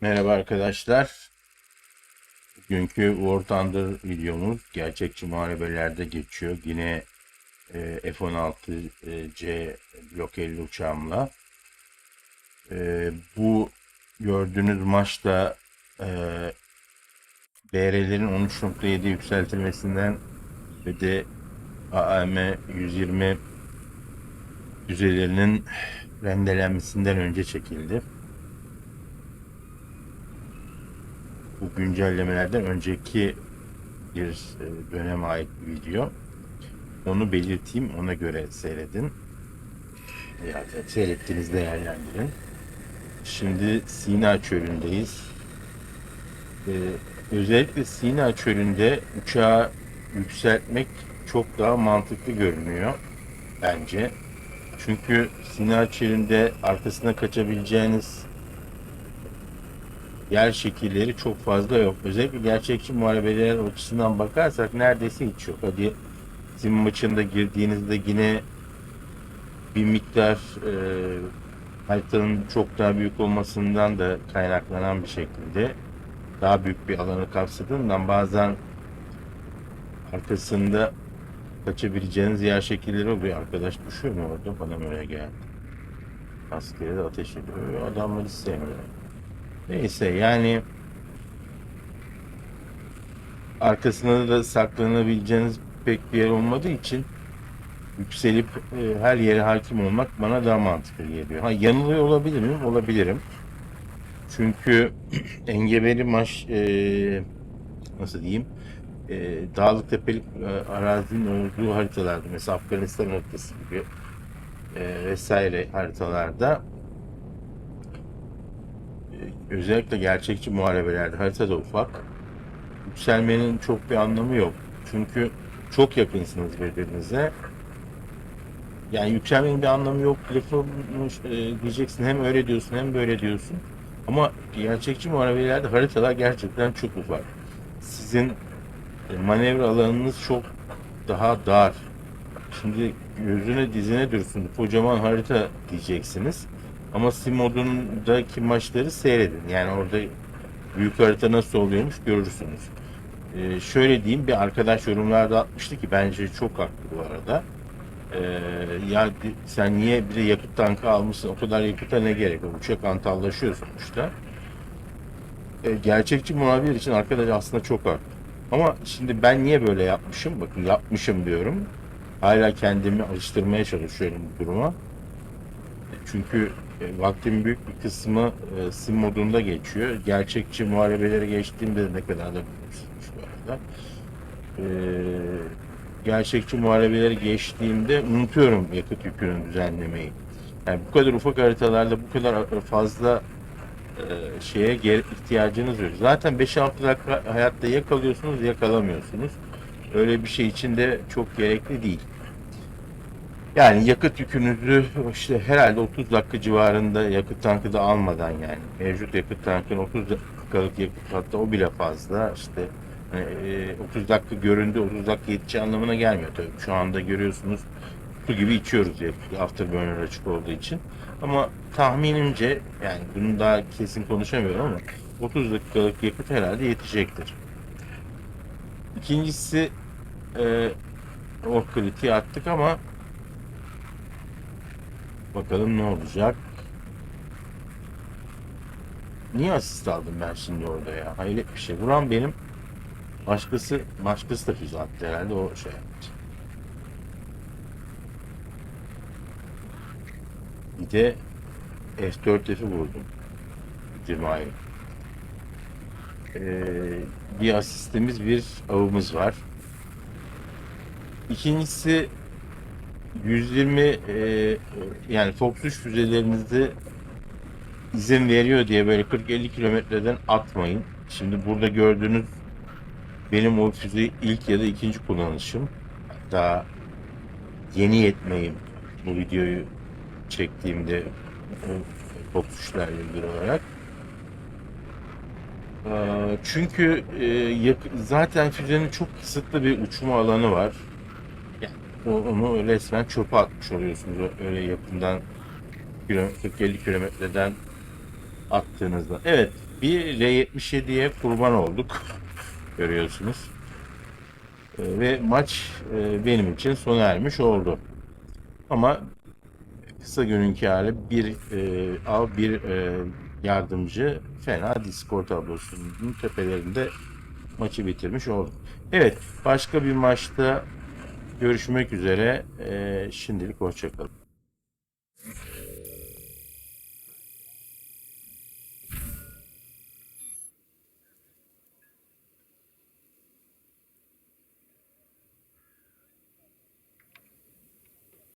Merhaba arkadaşlar. Bugünkü War Thunder videomuz gerçekçi muharebelerde geçiyor. Yine e, F-16C Block 50 uçağımla. E, bu gördüğünüz maçta e, BR'lerin 13.7 yükseltilmesinden ve de AAM 120 düzeylerinin rendelenmesinden önce çekildi. Bu güncellemelerden önceki bir e, döneme ait bir video. Onu belirteyim, ona göre seyredin. Yani seyrettiğiniz değerlendirin. Şimdi Sina Çölü'ndeyiz. Ee, özellikle Sina Çölü'nde uçağı yükseltmek çok daha mantıklı görünüyor bence. Çünkü Sina Çölü'nde arkasına kaçabileceğiniz yer şekilleri çok fazla yok. Özellikle gerçekçi muharebeler açısından bakarsak neredeyse hiç yok. Hadi sizin maçında girdiğinizde yine bir miktar e, haritanın çok daha büyük olmasından da kaynaklanan bir şekilde daha büyük bir alanı kapsadığından bazen arkasında kaçabileceğiniz yer şekilleri oluyor. Arkadaş düşüyor mu orada? Bana böyle geldi. Askere de ateş ediyor. Adamları sevmiyorum. Neyse yani arkasında da saklanabileceğiniz pek bir yer olmadığı için yükselip e, her yere hakim olmak bana daha mantıklı geliyor. Ha yanılıyor olabilir miyim? Olabilirim. Çünkü engebeli maç e, nasıl diyeyim e, dağlık tepelik e, arazinin olduğu haritalarda mesela Afganistan haritası gibi e, vesaire haritalarda özellikle gerçekçi muharebelerde harita da ufak. Yükselmenin çok bir anlamı yok. Çünkü çok yakınsınız birbirinize. Yani yükselmenin bir anlamı yok. Lafı e, diyeceksin hem öyle diyorsun hem böyle diyorsun. Ama gerçekçi muharebelerde haritalar gerçekten çok ufak. Sizin e, manevra alanınız çok daha dar. Şimdi gözüne dizine dursun kocaman harita diyeceksiniz. Ama sim modundaki maçları seyredin. Yani orada büyük harita nasıl oluyormuş görürsünüz. Ee, şöyle diyeyim bir arkadaş yorumlarda atmıştı ki bence çok haklı bu arada. Ee, ya sen niye bir de yakıt tankı almışsın o kadar yakıta ne gerek? Uçak antallaşıyor sonuçta. Ee, gerçekçi muhabir için arkadaş aslında çok haklı. Ama şimdi ben niye böyle yapmışım? Bakın yapmışım diyorum. Hala kendimi alıştırmaya çalışıyorum bu duruma. Çünkü e, vaktimin büyük bir kısmı e, sim modunda geçiyor. Gerçekçi muharebelere geçtiğimde de ne kadar da biliyorsunuz bu arada. E, gerçekçi muharebelere geçtiğimde unutuyorum yakıt yükünü düzenlemeyi. Yani bu kadar ufak haritalarda bu kadar fazla e, şeye ihtiyacınız yok. Zaten 5-6 dakika hayatta yakalıyorsunuz, yakalamıyorsunuz. Öyle bir şey için de çok gerekli değil. Yani yakıt yükünüzü işte herhalde 30 dakika civarında yakıt tankı da almadan yani mevcut yakıt tankın 30 dakikalık yakıt hatta o bile fazla işte hani, e, 30 dakika göründü 30 dakika yeteceği anlamına gelmiyor tabii. Şu anda görüyorsunuz su gibi içiyoruz yakıt afterburner açık olduğu için. Ama tahminimce yani bunu daha kesin konuşamıyorum ama 30 dakikalık yakıt herhalde yetecektir. İkincisi e, o kritiği attık ama Bakalım ne olacak. Niye asist aldım ben şimdi orada ya? Hayret bir şey. Vuran benim. Başkası, başkası da füze attı herhalde o şey yaptı. Bir de F4F'i vurdum. Cimai. Ee, bir asistimiz, bir avımız var. İkincisi 120 e, yani Fox 3 füzelerinizi izin veriyor diye böyle 40-50 kilometreden atmayın. Şimdi burada gördüğünüz benim o füze ilk ya da ikinci kullanışım. Daha yeni yetmeyim bu videoyu çektiğimde Fox 3'lerle ilgili olarak. Çünkü e, zaten füzenin çok kısıtlı bir uçma alanı var. Onu resmen çöpe atmış oluyorsunuz. Öyle yakından kilo- 40-50 kilometreden attığınızda. Evet bir R77'ye kurban olduk. Görüyorsunuz. E, ve maç e, benim için sona ermiş oldu. Ama kısa gününkü hali bir e, av bir e, yardımcı fena diskor tablosunun tepelerinde maçı bitirmiş olduk. Evet başka bir maçta görüşmek üzere. E, şimdilik hoşçakalın.